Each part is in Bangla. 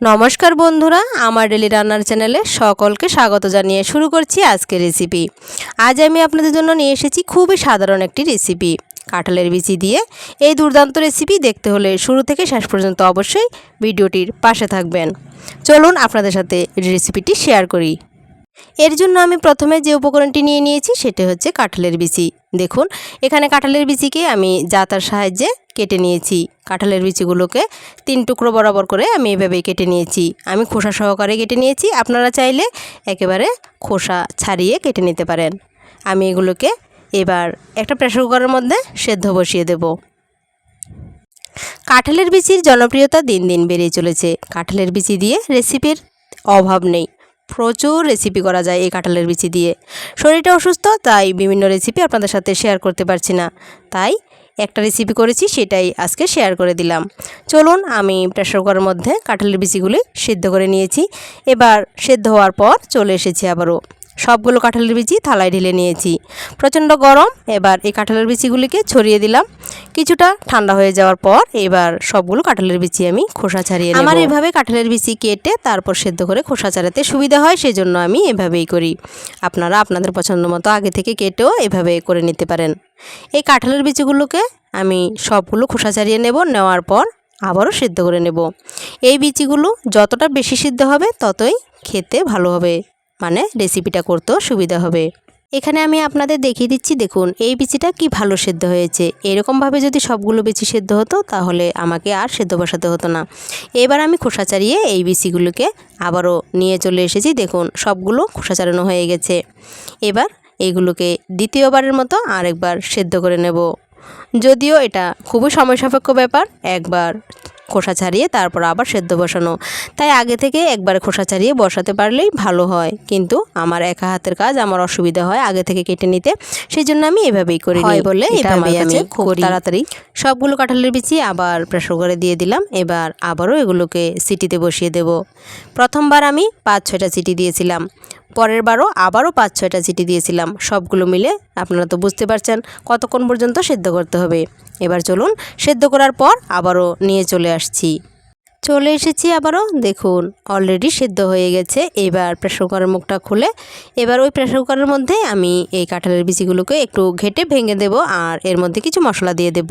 নমস্কার বন্ধুরা, আমার ডেলি রান্নার চ্যানেলে সকলকে স্বাগত জানিয়ে শুরু করছি আজকের রেসিপি আজ আমি আপনাদের জন্য নিয়ে এসেছি খুবই সাধারণ একটি রেসিপি কাঁঠালের বিচি দিয়ে এই দুর্দান্ত রেসিপি দেখতে হলে শুরু থেকে শেষ পর্যন্ত অবশ্যই ভিডিওটির পাশে থাকবেন। চলুন আপনাদের সাথে রেসিপিটি শেয়ার করি। এর জন্য আমি প্রথমে যে উপকরণটি নিয়ে নিয়েছি সেটি হচ্ছে কাঁঠালের বিচি। দেখুন, এখানে কাঁঠালের বিচিকে আমি জাতার সাহায্যে কেটে নিয়েছি। কাঁঠালের বিচিগুলোকে তিন টুকরো বরাবর করে আমি এভাবেই কেটে নিয়েছি। আমি খোসা সহকারে কেটে নিয়েছি। আপনারা চাইলে একেবারে খোসা ছাড়িয়ে কেটে নিতে পারেন। আমি এগুলোকে এবার একটা প্রেসার কুকারের মধ্যে সেদ্ধ বসিয়ে দেব। কাঁঠালের বিচির জনপ্রিয়তা দিন দিন বেড়েই চলেছে। কাঁঠালের বিচি দিয়ে রেসিপির অভাব নেই। প্রচুর রেসিপি করা যায় এই কাঁঠালের বিচি দিয়ে। শরীরটা অসুস্থ, তাই বিভিন্ন রেসিপি আপনাদের সাথে শেয়ার করতে পারছি না। তাই একটা রেসিপি করেছি, সেটাই আজকে শেয়ার করে দিলাম। চলুন আমি প্রেশার কুকারের মধ্যে কাঁঠালের বিচিগুলি সিদ্ধ করে নিয়েছি। এবার সেদ্ধ হওয়ার পর চলে এসেছি আবারও। সবগুলো কাঁঠালের বিচি থালায় ঢেলে নিয়েছি। প্রচণ্ড গরম, এবার এই কাঁঠালের বিচিগুলিকে ছড়িয়ে দিলাম। কিছুটা ঠান্ডা হয়ে যাওয়ার পর এবার সবগুলো কাঁঠালের বিচি আমি খোসা ছাড়িয়ে আমার এভাবে কাঁঠালের বিচি কেটে তারপর সেদ্ধ করে খোসা ছাড়াতে সুবিধা হয়, সেজন্য আমি এভাবেই করি। আপনারা আপনাদের পছন্দ মতো আগে থেকে কেটেও এভাবে করে নিতে পারেন। এই কাঁঠালের বিচিগুলোকে আমি সবগুলো খোসা ছাড়িয়ে নেব, নেওয়ার পর আবারও সিদ্ধ করে নেব। এই বিচিগুলো যতটা বেশি সিদ্ধ হবে, ততই খেতে ভালো হবে। মানে রেসিপিটা করতেও সুবিধা হবে। এখানে আমি আপনাদের দেখিয়ে দিচ্ছি, দেখুন, এই বিচিটা কি ভালো সেদ্ধ হয়েছে। এরকমভাবে যদি সবগুলো বিচি সেদ্ধ হতো, তাহলে আমাকে আর সেদ্ধ বসাতে হতো না। এবার আমি খোসা ছাড়িয়ে এই বিচিগুলোকে আবারও নিয়ে চলে এসেছি। দেখুন, সবগুলো খোসা ছাড়ানো হয়ে গেছে। এবার এইগুলোকে দ্বিতীয়বারের মতো আরেকবার সেদ্ধ করে নেব। যদিও এটা খুবই সময় সাপেক্ষ ব্যাপার, একবার খোসা ছাড়িয়ে তারপর আবার সেদ্ধ বসানো। তাই আগে থেকে একবার খোসা ছাড়িয়ে বসাতে পারলেই ভালো হয়। কিন্তু আমার একা হাতের কাজ আমার অসুবিধা হয় আগে থেকে কেটে নিতে। সেই জন্য আমি এভাবেই করি হয় বলে এটা আমি খুব তাড়াতাড়ি। সবগুলো কাঁঠালের বিচি আবার প্রেসার কুকারে দিয়ে দিলাম। এবার আবারও এগুলোকে সিটিতে বসিয়ে দেব। প্রথমবার আমি পাঁচ ছয়টা সিটি দিয়েছিলাম। পরের বারও আবারও পাঁচ, ছয়টা চিটি দিয়েছিলাম। সবগুলো মিলে আপনারা তো বুঝতে পারছেন কতক্ষণ পর্যন্ত সেদ্ধ করতে হবে। এবার চলুন সেদ্ধ করার পর আবারও নিয়ে চলে আসছি। চলে এসেছি আবারও, দেখুন অলরেডি সেদ্ধ হয়ে গেছে। এবার প্রেসার কুকারের মুখটা খুলে, এবার ওই প্রেসার কুকারের মধ্যে আমি এই কাঁঠালের বিচিগুলোকে একটু ঘেটে ভেঙে দেব আর এর মধ্যে কিছু মশলা দিয়ে দেব।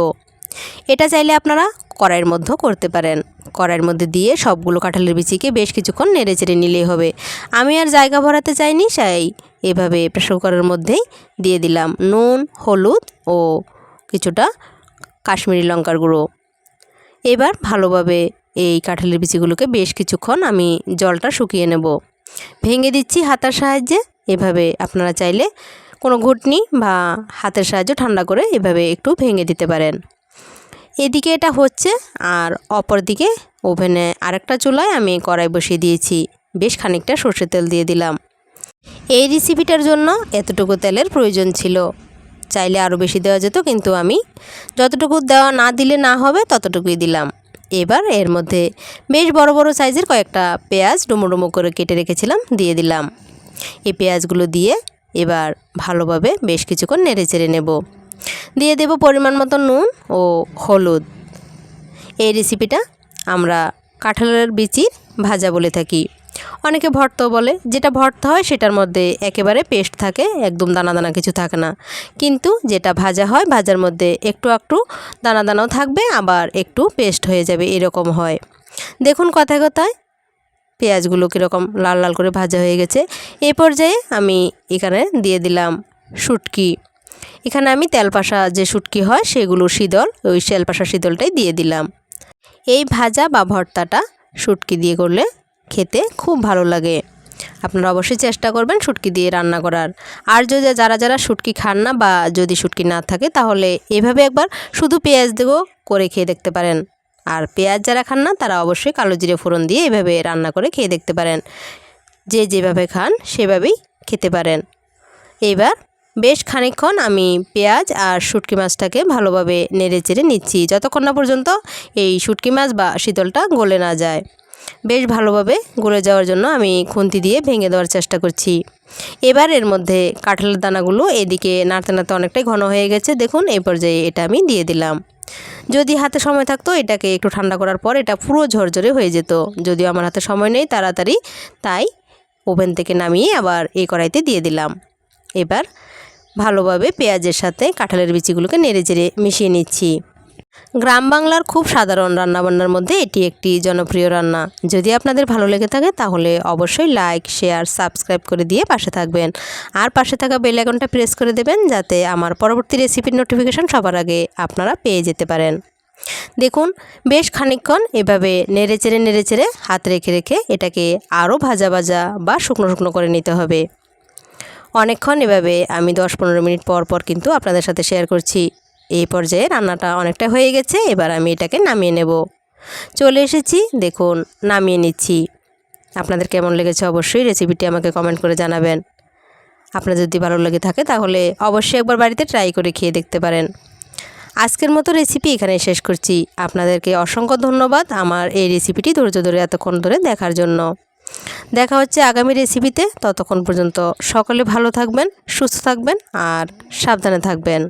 এটা চাইলে আপনারা কড়াইয়ের মধ্যেও করতে পারেন। কড়াইয়ের মধ্যে দিয়ে সবগুলো কাঁঠালের বিচিকে বেশ কিছুক্ষণ নেড়ে চেড়ে নিলেই হবে। আমি আর জায়গা ভরাতে চাইনি তাই এভাবে প্রেসার কুকারের মধ্যেই দিয়ে দিলাম নুন, হলুদ ও কিছুটা কাশ্মীরি লঙ্কার গুঁড়ো। এবার ভালোভাবে এই কাঁঠালের বিচিগুলোকে বেশ কিছুক্ষণ আমি জলটা শুকিয়ে নেব। ভেঙে দিচ্ছি হাতার সাহায্যে, এভাবে আপনারা চাইলে কোনো ঘুটনি বা হাতের সাহায্যে ঠান্ডা করে এভাবে একটু ভেঙে দিতে পারেন। এদিকে এটা হচ্ছে আর অপর দিকে ওভেনে আরেকটা চুলায় আমি কড়াই বসিয়ে দিয়েছি। বেশ খানিকটা সর্ষের তেল দিয়ে দিলাম। এই রেসিপিটার জন্য এতটুকু তেলের প্রয়োজন ছিল। চাইলে আরও বেশি দেওয়া যেত, কিন্তু আমি যতটুকু দেওয়া না দিলে না হবে ততটুকুই দিলাম। এবার এর মধ্যে বেশ বড় বড় সাইজের কয়েকটা পেঁয়াজ ডুমো ডুমো করে কেটে রেখেছিলাম, দিয়ে দিলাম। এই পেঁয়াজগুলো দিয়ে এবার ভালোভাবে বেশ কিছুক্ষণ নেড়ে চেড়ে নেব। দিয়ে দেব পরিমাণ মতো নুন ও হলুদ। এই রেসিপিটা আমরা কাঁঠালের বিচির ভাজা বলে থাকি। অনেকে ভর্ত বলে, যেটা ভর্তা হয় সেটার মধ্যে একেবারে পেস্ট থাকে, একদম দানা দানা কিছু থাকে না। কিন্তু যেটা ভাজা হয়, ভাজার মধ্যে একটু একটু দানা দানাও থাকবে, আবার একটু পেস্ট হয়ে যাবে, এরকম হয়। দেখুন কথায় কথায়, পেঁয়াজগুলো কীরকম লাল লাল করে ভাজা হয়ে গেছে। এই পর্যায়ে আমি এখানে দিয়ে দিলাম শুটকি। এখানে আমি তেলপাশা যে শুটকি হয়, সেগুলো শীতল, ওই তেলপাশা শীতলটাই দিয়ে দিলাম। এই ভাজা বা ভর্তাটা শুটকি দিয়ে করলে খেতে খুব ভালো লাগে। আপনারা অবশ্যই চেষ্টা করবেন শুটকি দিয়ে রান্না করার। আর যদি যারা যারা শুটকি খান না বা যদি শুটকি না থাকে, তাহলে এভাবে একবার শুধু পেঁয়াজ দেবো করে খেয়ে দেখতে পারেন। আর পেঁয়াজ যারা খান না, তারা অবশ্যই কালো জিরে ফোড়ন দিয়ে এভাবে রান্না করে খেয়ে দেখতে পারেন। যে যেভাবে খান, সেভাবেই খেতে পারেন। এবার বেশ খানিকক্ষণ আমি পেঁয়াজ আর শুটকি মাছটাকে ভালোভাবে নেড়ে চেড়ে নিচ্ছি, যতক্ষণ না পর্যন্ত এই শুটকি মাছ বা শীতলটা গলে না যায়। বেশ ভালোভাবে গলে যাওয়ার জন্য আমি খুন্তি দিয়ে ভেঙে দেওয়ার চেষ্টা করছি। এবার এর মধ্যে কাঁঠালের দানাগুলো এদিকে নাড়তে নাড়তে অনেকটাই ঘন হয়ে গেছে। দেখুন, এই পর্যায়ে এটা আমি দিয়ে দিলাম। যদি হাতে সময় থাকতো, এটাকে একটু ঠান্ডা করার পর এটা পুরো ঝরঝরে হয়ে যেত। যদিও আমার হাতে সময় নেই তাড়াতাড়ি, তাই ওভেন থেকে নামিয়ে আবার এই কড়াইতে দিয়ে দিলাম। এবার ভালোভাবে পেঁয়াজের সাথে কাঁঠালের বিচিগুলোকে নেড়ে চেড়ে মিশিয়ে নিচ্ছি। গ্রাম বাংলার খুব সাধারণ রান্নাবান্নার মধ্যে এটি একটি জনপ্রিয় রান্না। যদি আপনাদের ভালো লেগে থাকে, তাহলে অবশ্যই লাইক, শেয়ার, সাবস্ক্রাইব করে দিয়ে পাশে থাকবেন। আর পাশে থাকা বেল আইকনটা প্রেস করে দেবেন, যাতে আমার পরবর্তী রেসিপির নোটিফিকেশান সবার আগে আপনারা পেয়ে যেতে পারেন। দেখুন, বেশ খানিকক্ষণ এভাবে নেড়ে চেড়ে নেড়ে চেড়ে হাত রেখে রেখে এটাকে আরও ভাজা ভাজা বা শুকনো শুকনো করে নিতে হবে। অনেকক্ষণ এভাবে আমি দশ পনেরো মিনিট পর পর কিন্তু আপনাদের সাথে শেয়ার করছি। এই পর্যায়ে রান্নাটা অনেকটা হয়ে গেছে, এবার আমি এটাকে নামিয়ে নেব। চলে এসেছি, দেখুন, নামিয়ে নিচ্ছি। আপনাদের কেমন লেগেছে অবশ্যই রেসিপিটি আমাকে কমেন্ট করে জানাবেন। আপনার যদি ভালো লেগে থাকে তাহলে অবশ্যই একবার বাড়িতে ট্রাই করে খেয়ে দেখতে পারেন। আজকের মতো রেসিপি এখানে শেষ করছি। আপনাদেরকে অসংখ্য ধন্যবাদ আমার এই রেসিপিটি ধৈর্য ধরে এতক্ষণ ধরে দেখার জন্য। দেখা হচ্ছে আগামী রেসিপিতে ততক্ষণ পর্যন্ত সকলে ভালো থাকবেন সুস্থ থাকবেন আর সাবধানে থাকবেন।